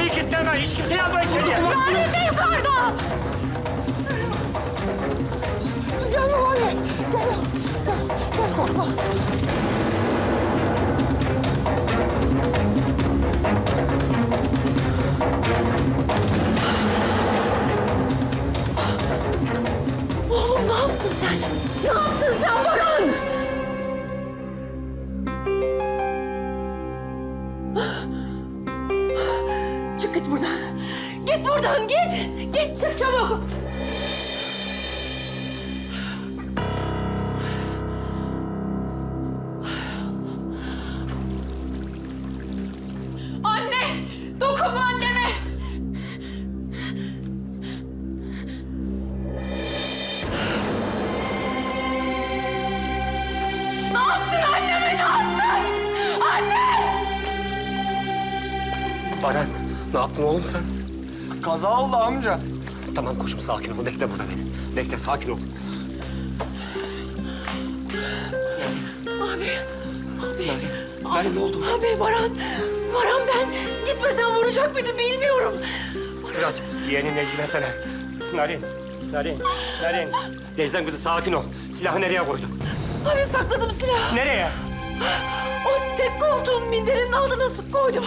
Kapıyı kilitle hemen. Hiç kimseyi alma içeriye. Narin de yukarıda. Gel babaanne. Gel. Gel. Gel korkma. Oğlum ne yaptın sen? Ne yaptın sen Baran? Buradan git. Git çık çabuk. Anne! Dokunma anneme! Ne yaptın anneme? Ne yaptın? Anne! Baran ne yaptın oğlum sen? Kaza oldu amca. Tamam koçum sakin ol. Bekle burada beni. Bekle sakin ol. Abi, abi. Narin ne oldu? Abi Baran, Baran ben gitmesen vuracak mıydı bilmiyorum. Biraz yeğeninle ilgilensene. Narin, Narin, Narin. Teyzen kızı sakin ol. Silahı nereye koydun? Abi sakladım silahı. Nereye? O tek koltuğun minderinin altına koydum.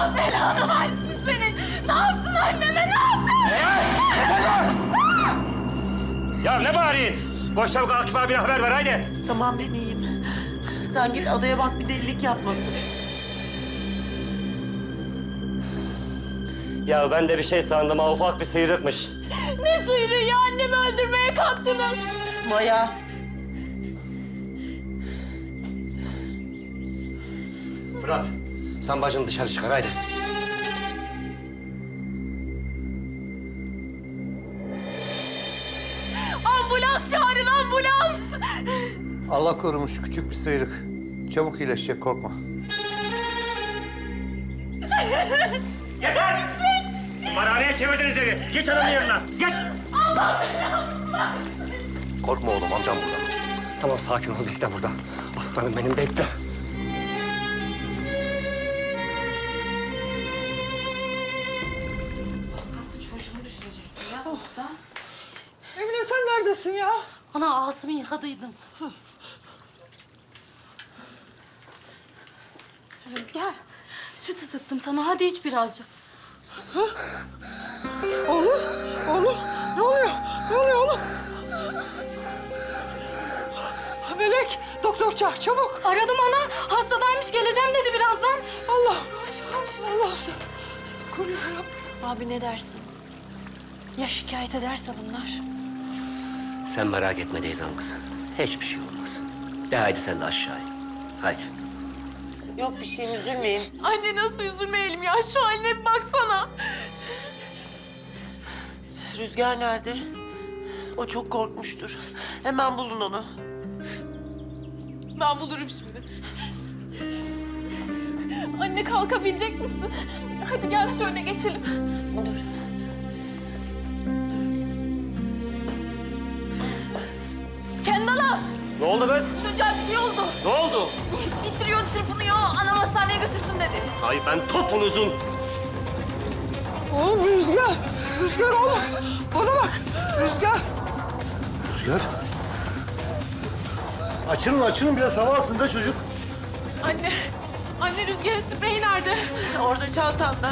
Allah belanı versin senin. Ne yaptın anneme ne yaptın? Ya ne bağırıyorsun? Koş çabuk Akif abine haber ver haydi. Tamam ben iyiyim. Sen git adaya bak bir delilik yapmasın. Ya ben de bir şey sandım ha ufak bir sıyrıkmış. Ne sıyrığı ya annemi öldürmeye kalktınız. Maya. Fırat sen bacını dışarı çıkar haydi. Ambulans çağırın ambulans. Allah korumuş küçük bir sıyrık. Çabuk iyileşecek korkma. Yeter! Kumarhaneye çevirdiniz evi. Geç adamın yanına. Geç! Korkma oğlum amcam burada. Tamam sakin ol bekle burada. Aslanım benim bekle. Yıkadıydım. Rüzgar süt ısıttım sana hadi iç birazcık. Oğlum. Oğlum. Ne oluyor? Ne oluyor oğlum? Melek. Doktor çağır çabuk. Aradım ana hastadaymış geleceğim dedi birazdan. Allah. Allah sen, sen koru yarabbim. Abi ne dersin? Ya şikayet ederse bunlar? Sen merak etme Deyzan kızı. Hiçbir şey olmaz. De haydi sen de aşağıya. Haydi. Yok bir şeyim üzülmeyin. Anne nasıl üzülmeyelim ya şu haline bir baksana. Rüzgar nerede? O çok korkmuştur. Hemen bulun onu. Ben bulurum şimdi. Anne kalkabilecek misin? Hadi gel şöyle geçelim. Dur. Oldu kız? çocuğa bir şey oldu. Ne oldu? Titriyor çırpınıyor anam hastaneye götürsün dedi. Ay ben topunuzun. Oğlum Rüzgar. Rüzgar oğlum. Bana bak. Rüzgar. Rüzgar. Açılın açılın biraz hava alsın da çocuk. Anne, anne rüzgarın spreyi nerede? Orada çantanda.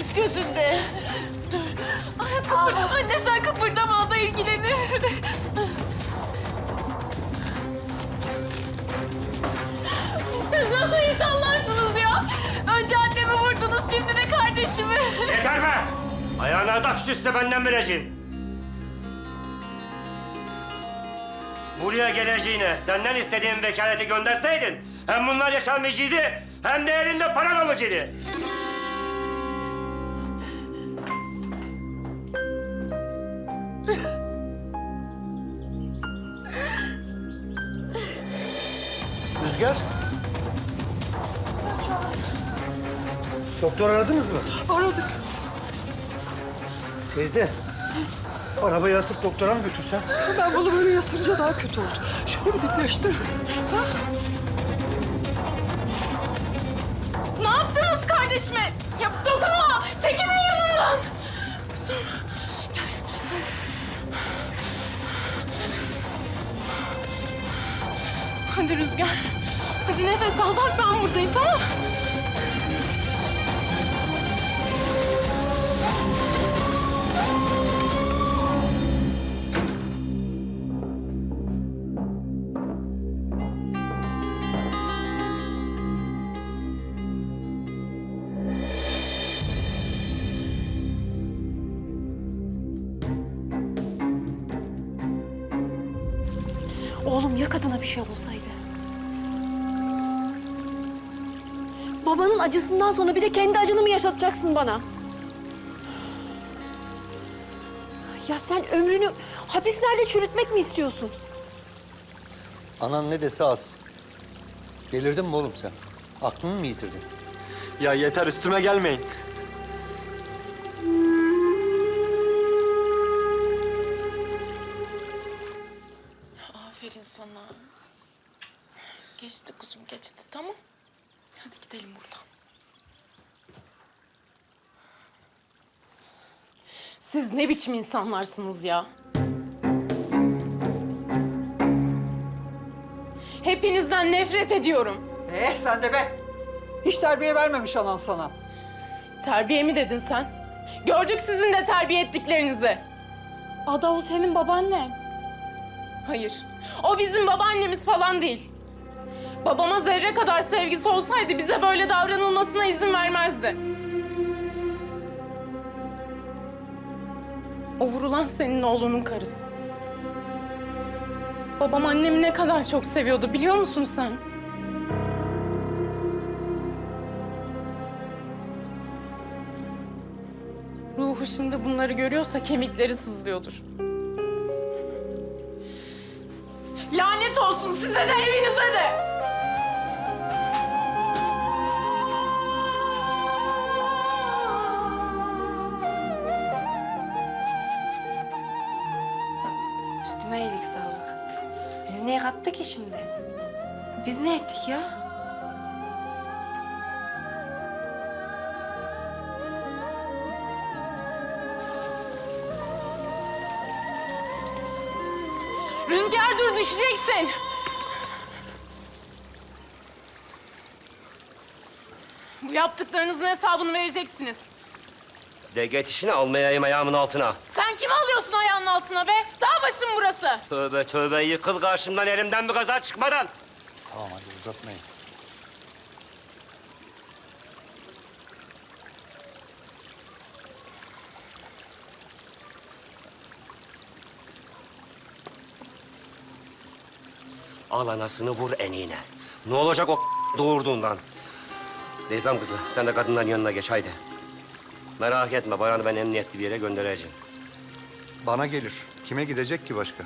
İç gözünde. Ay, kıpır. Anne sen kıpırdama o da ilgilenir. Siz nasıl insanlarsınız ya? Önce annemi vurdunuz şimdi de kardeşimi. Yeter be! Ayağına taş düşse benden bileceğin. Buraya geleceğine senden istediğim vekaleti gönderseydin... ...hem bunlar yaşanmayacaktı hem de elinde paran olacaktı. Rüzgar. Doktor aradınız mı? Aradık. Teyze. Arabayı atıp doktora mı götürsen? Ben bunu böyle yatırınca daha kötü oldu. Şöyle bir dikleştir. Ha? Ne yaptınız kardeşime? Ya dokunma! Çekilin yanından! Hadi Rüzgar. Hadi nefes al. Bak ben buradayım tamam? Oğlum ya kadına bir şey olsaydı? Babanın acısından sonra bir de kendi acını mı yaşatacaksın bana? Ya sen ömrünü hapislerde çürütmek mi istiyorsun? Anan ne dese az. Delirdin mi oğlum sen? Aklını mı yitirdin? Ya yeter üstüme gelmeyin. Aferin sana. Geçti kuzum geçti tamam. Hadi gidelim buradan. Siz ne biçim insanlarsınız ya? Hepinizden nefret ediyorum. Eh sen de be. Hiç terbiye vermemiş anan sana. Terbiye mi dedin sen? Gördük sizin de terbiye ettiklerinizi. Ada o senin babaannen. Hayır. O bizim babaannemiz falan değil. Babama zerre kadar sevgisi olsaydı bize böyle davranılmasına izin vermezdi. O vurulan senin oğlunun karısı. Babam annemi ne kadar çok seviyordu biliyor musun sen? Ruhu şimdi bunları görüyorsa kemikleri sızlıyordur. Lanet olsun size de evinize de. Üstüme iyilik sağlık. Biz niye kattık ki şimdi? Biz ne ettik ya? Rüzgar dur düşeceksin. Bu yaptıklarınızın hesabını vereceksiniz. De get işini almayayım ayağımın altına. Sen kimi alıyorsun ayağının altına be? Dağ başım burası. Tövbe tövbe yıkıl karşımdan elimden bir kaza çıkmadan. Tamam hadi uzatmayın. Al anasını vur eniğine. Ne olacak o doğurduğundan? Neyzam kızı sen de kadınların yanına geç haydi. Merak etme bayanı ben emniyetli bir yere göndereceğim. Bana gelir. Kime gidecek ki başka?